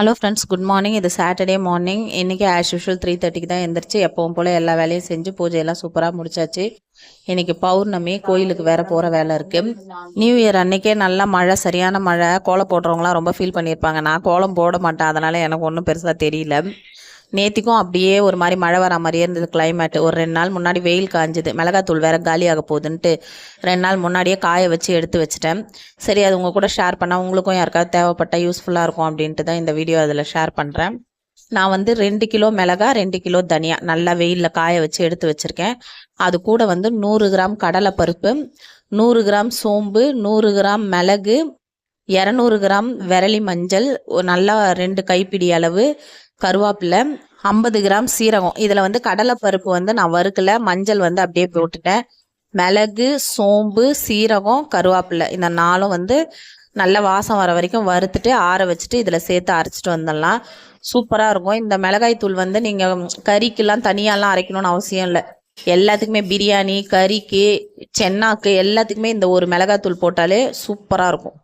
Hello friends good morning இது Saturday morning இன்றைக்கி as usual three தேர்ட்டிக்கு தான் எந்திரிச்சு எப்பவும் போல் எல்லா வேலையும் செஞ்சு பூஜையெல்லாம் சூப்பராக முடிச்சாச்சு. இன்றைக்கி பௌர்ணமி கோயிலுக்கு வேறு போகிற வேலை இருக்குது நியூ இயர் அன்னைக்கே நல்லா மழை சரியான மழை. கோலம் போடுறவங்களாம் ரொம்ப ஃபீல் பண்ணியிருப்பாங்க. நான் கோலம் போட மாட்டேன். அதனால் எனக்கு ஒன்றும் பெருசாக தெரியல. நேத்திக்கும் அப்படியே ஒரு மாதிரி மழை வர மாதிரியே இருந்தது கிளைமேட் ஒரு ரெண்டு நாள் முன்னாடி வெயில் காஞ்சுது. மிளகாத்தூள் வேற காலியாக போகுதுன்ட்டு ரெண்டு நாள் முன்னாடியே காய வச்சு எடுத்து வச்சிட்டேன். சரி அது உங்கள் கூட ஷேர் பண்ணால் உங்களுக்கும் யாருக்காவது தேவைப்பட்டால் யூஸ்ஃபுல்லாக இருக்கும் அப்படின்ட்டு தான் இந்த வீடியோ அதில் ஷேர் பண்ணுறேன் நான் வந்து ரெண்டு கிலோ மிளகா ரெண்டு கிலோ தனியா நல்லா வெயிலில் காய வச்சு எடுத்து வச்சுருக்கேன். அது கூட வந்து நூறு கிராம் கடலைப்பருப்பு நூறு கிராம் சோம்பு நூறு கிராம் மிளகு இரநூறு கிராம் விரலி மஞ்சள் ஒரு நல்லா ரெண்டு கைப்பிடி அளவு கருவேப்பிலை ஐம்பது கிராம் சீரகம். இதில் வந்து கடலைப்பருப்பு வந்து நான் வறுக்கல. மஞ்சள் வந்து அப்படியே போட்டுட்டேன். மிளகு சோம்பு சீரகம் கருவேப்பிலை. இந்த நாளும் வந்து நல்ல வாசம் வர வரைக்கும் வறுத்துட்டு ஆற வச்சுட்டு இதில் சேர்த்து அரைச்சிட்டு வந்துடலாம். சூப்பராக இருக்கும். இந்த மிளகாய் தூள் வந்து நீங்கள் கறிக்கெல்லாம் தனியாலாம் அரைக்கணும்னு அவசியம் இல்லை. எல்லாத்துக்குமே பிரியாணி கறிக்கு சென்னாக்கு எல்லாத்துக்குமே இந்த ஒரு மிளகாய் தூள் போட்டாலே சூப்பராக இருக்கும்.